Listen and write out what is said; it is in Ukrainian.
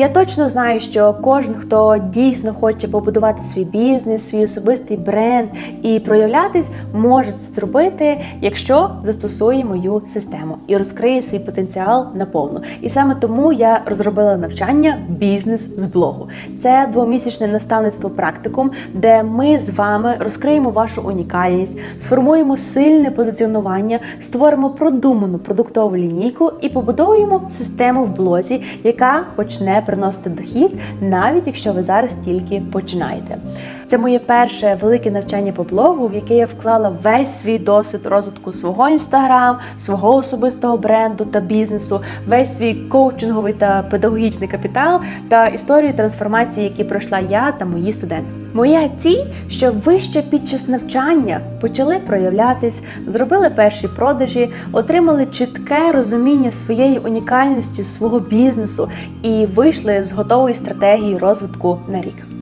Я точно знаю, що кожен, хто дійсно хоче побудувати свій бізнес, свій особистий бренд і проявлятись, може це зробити, якщо застосує мою систему і розкриє свій потенціал наповну. І саме тому я розробила навчання бізнес з блогу. Це двомісячне наставництво практикум, де ми з вами розкриємо вашу унікальність, сформуємо сильне позиціонування, створимо продуману продуктову лінійку і побудуємо систему в блозі, яка почне приносити дохід, навіть якщо ви зараз тільки починаєте. Це моє перше велике навчання по блогу, в яке я вклала весь свій досвід розвитку свого інстаграм, свого особистого бренду та бізнесу, весь свій коучинговий та педагогічний капітал та історію трансформації, які пройшла я та мої студенти. Моя ціль, щоб ви ще під час навчання почали проявлятись, зробили перші продажі, отримали чітке розуміння своєї унікальності, свого бізнесу і вийшли з готової стратегії розвитку на рік.